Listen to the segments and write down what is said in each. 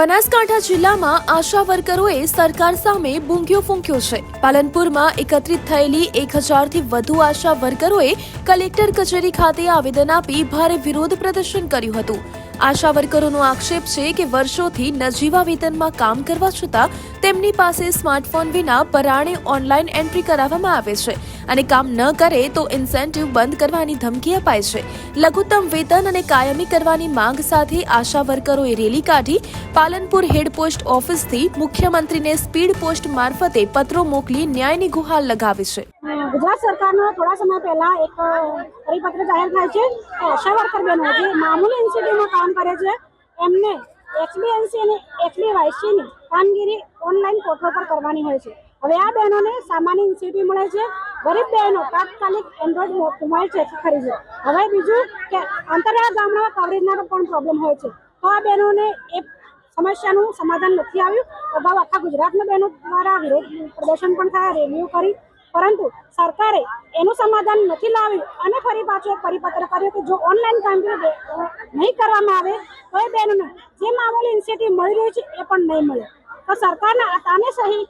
બનાસકાંઠા જિલ્લામાં આશા વર્કરોએ સરકાર સામે બૂંઘ્યો ફૂંક્યો છે. પાલનપુરમાં એકત્રિત થયેલી એક હજારથી વધુ આશા વર્કરોએ કલેક્ટર કચેરી ખાતે આવેદન આપી ભારે વિરોધ પ્રદર્શન કર્યું હતું. આશા વર્કરોનો આક્ષેપ છે કે વર્ષોથી નજીવા વેતનમાં કામ કરવા છતાં તેમની પાસે સ્માર્ટફોન વિના પરાણે ઓનલાઈન એન્ટ્રી કરાવવામાં આવે છે અને કામ ન કરે તો ઇન્સેન્ટિવ બંધ કરવાની ધમકી અપાય છે. લઘુત્તમ વેતન અને કાયમી કરવાની માંગ સાથે આશા વર્કરોએ રેલી કાઢી. પાલનપુર હેડ પોસ્ટ ઓફિસથી મુખ્યમંત્રીને સ્પીડ પોસ્ટ મારફતે પત્રો મોકલી ન્યાયની ગુહાર લગાવી છે. ગુજરાત સરકારનો થોડા સમય પહેલા એક પરિપત્ર જાહેર થાય છે. આશા વર્કર બહેનો જે મામૂલી એનસીડીમાં કામ કરે છે, એમને એચબીએનસી અને એચબીવાયસીની કામગીરી ઓનલાઈન પોર્ટલ પર કરવાની હોય છે. હવે આ બહેનોને સામાન્ય ઇન્સ્ટિટ્યૂટ મળે છે. ગરીબ બહેનો તાત્કાલિક એન્ડ્રોઈડ મોબાઈલ છે ખરીદે. હવે બીજું કે અંતરિયાળ ગામડામાં કવરેજના પણ પ્રોબ્લેમ હોય છે. તો આ બહેનોને એ સમસ્યાનું સમાધાન નથી આવ્યું. અગાઉ આખા ગુજરાતમાં બહેનો દ્વારા વિરોધ પ્રદર્શન પણ થયા રેલીઓ કરી. પરંતુ સરકારે એનું સમાધાન નથી લાવ્યું અને ફરી પાછો પરિપત્ર કર્યો કે જો ઓનલાઈન કામગીરી નહીં કરવામાં આવે, તો એ બહેનોને જે મામૂલી ઇન્સેન્ટિવ મળી રહ્યું છે એ પણ નહીં મળે. તો સરકારના આ તાને સહી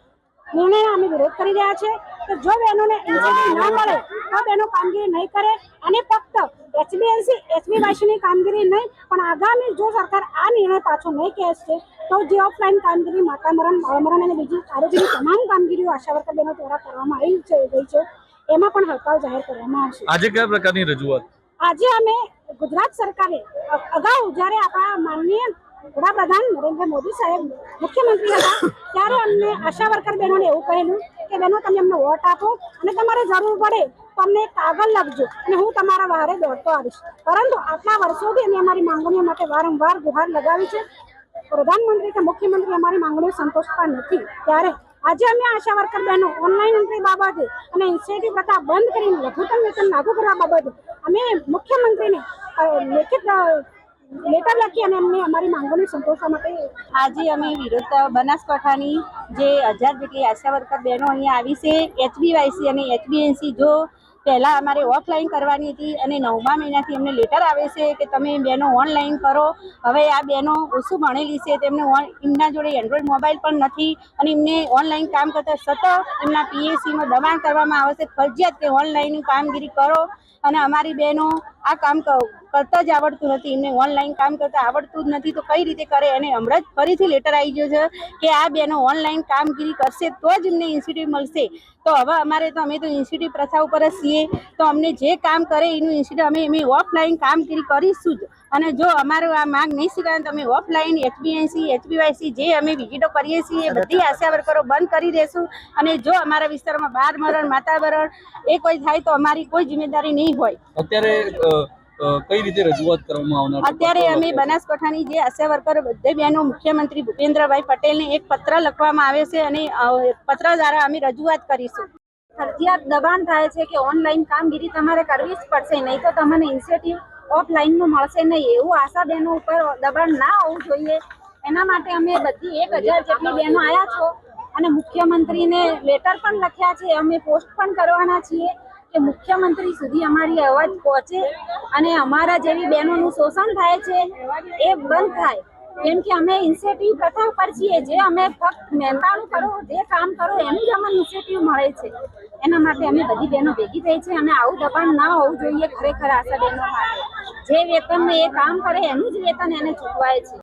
નિર્ણયનો અમે વિરોધ કરી રહ્યા છે કે જો બહેનોને ઇન્સેન્ટિવ ન મળે, તો બહેનો કામગીરી નહીં કરે અને ફક્ત એચબીએનસી એચબીવાયસીની કામગીરી નહીં પણ આગામી જો સરકાર આ નિર્ણય પાછો નહીં કહેશે તો જે ઓફલાઈન કામગીરી માતામરણ બાળમરણ અને બીજી આરોગ્યની તમામ કામગીરીઓ આશા વર્કર દ્વારા કરવામાં આવી છે ગઈ છે. એમાં પણ હડતાલ જાહેર કરવામાં આવશે. આજે કયા પ્રકારની રજૂઆત? આજે અમે ગુજરાત સરકારે અગાઉ જ્યારે આપણા માનનીય વડાપ્રધાન નરેન્દ્ર મોદી સાહેબ મુખ્યમંત્રી હતા ત્યારે અમને આશા વર્કર બહેનોને એવું કહેલું કે બહેનો તમે અમને વોટ આપો અને તમારે જરૂર પડે તો અમને એક કાગળ લખજો અને હું તમારા વારે દોડતો આવીશ. પરંતુ આટલા વર્ષોથી અમે અમારી માંગણીઓ માટે વારંવાર ગુહાર લગાવી છે. પ્રધાનમંત્રી કે મુખ્યમંત્રી અમારી માંગણીઓ સંતોષતા નથી. ત્યારે આજે અમે આશા વર્કર બહેનો, ઓનલાઈન એન્ટ્રી બાબતે અને ઇન્સેન્ટિવ પ્રથા બંધ કરીને લઘુત્તમ વેતન લાગુ કરવા બાબતે અમે મુખ્યમંત્રીને લેખિત લેટર લખી અને અમને અમારી માંગણીઓ સંતોષવા માટે આજે અમે વિરોધ બનાસકાંઠાની જે હજાર જેટલી આશા વર્કર બહેનો અહીંયા આવી છે, એચબીવાયસી અને એચબીએનસી જો પહેલાં અમારે ઓફલાઈન કરવાની હતી અને નવમા મહિનાથી અમને લેટર આવે છે કે તમે બહેનો ઓનલાઈન કરો. હવે આ બહેનો ઓછું ભણેલી છે, તેમને એમના જોડે એન્ડ્રોઈડ મોબાઈલ પણ નથી અને એમને ઓનલાઈન કામ કરતા સતત એમના પીએસસીમાં દબાણ કરવામાં આવે છે. ફરજિયાત કે ઓનલાઈન કામગીરી કરો અને અમારી બહેનો આ કામ કરતા જ આવડતું નથી. એમને ઓનલાઈન કામ કરતા આવડતું જ નથી. તો કઈ રીતે કરે? અને હમણાં જ ફરીથી લેટર આવી ગયો છે કે આ બેનો ઓનલાઈન કામગીરી કરશે તો જ એમને ઇન્સ્ટિટ્યૂટ મળશે. તો હવે અમારે તો, અમે તો ઇન્સ્ટિટ્યૂટ પ્રથા ઉપર જ છીએ. તો અમને જે કામ કરે એનું ઇન્સ્ટિટ્યૂટ અમે એમની ઓફલાઈન કામગીરી કરીશું જ. અને જો અમારું આ માંગ નહીં સ્વીકારે તો અમે ઓફલાઈન એચબીએનસી એચબીવાયસી જે અમે વિઝિટો કરીએ છીએ એ બધી આશા વર્કરો બંધ કરી દેશું. અને જો અમારા વિસ્તારમાં બાર મરણ માતા મરણ એ કોઈ થાય તો અમારી કોઈ જિમ્મેદારી નહીં હોય. અત્યારે કઈ રીતે રજૂઆત કરવામાં આવનાર અત્યારે અમે બનાસકાંઠાની જે આશા વર્કર બધે બહેનો મુખ્યમંત્રી ભૂપેન્દ્રભાઈ પટેલને એક પત્ર લખવામાં આવે છે અને પત્ર દ્વારા અમે રજૂઆત કરીશું. ફરજિયાત દબાણ થાય છે કે ઓનલાઈન કામગીરી તમારે કરવી જ પડશે નહીં તો તમને ઇન્સેન્ટિવ ઓફલાઈનમાં મળશે નહીં. એવું આશા બહેનો ઉપર દબાણ ના હોવું જોઈએ. એના માટે અમે બધી એક હજાર જેટલી બહેનો આવ્યા છો અને મુખ્યમંત્રીને લેટર પણ લખ્યા છે. અમે પોસ્ટ પણ કરવાના છીએ કે મુખ્યમંત્રી સુધી અમારી અવાજ પહોંચે અને અમારા જેવી બહેનોનું શોષણ થાય છે, એ બંધ થાય. કેમ કે અમે ઇન્સેટિવ પ્રથા પર છીએ. જે અમે ફક્ત મહેનતાણું કરો, જે કામ કરો, એનું જ અમને ઇન્સેટિવ મળે છે. એના માટે અમે બધી બહેનો ભેગી થઈ છે અને આવું દબાણ ના હોવું જોઈએ ખરેખર આશા બહેનો માટે. જે વેતન એ કામ કરે એનું જ વેતન એને ચૂકવાય છે.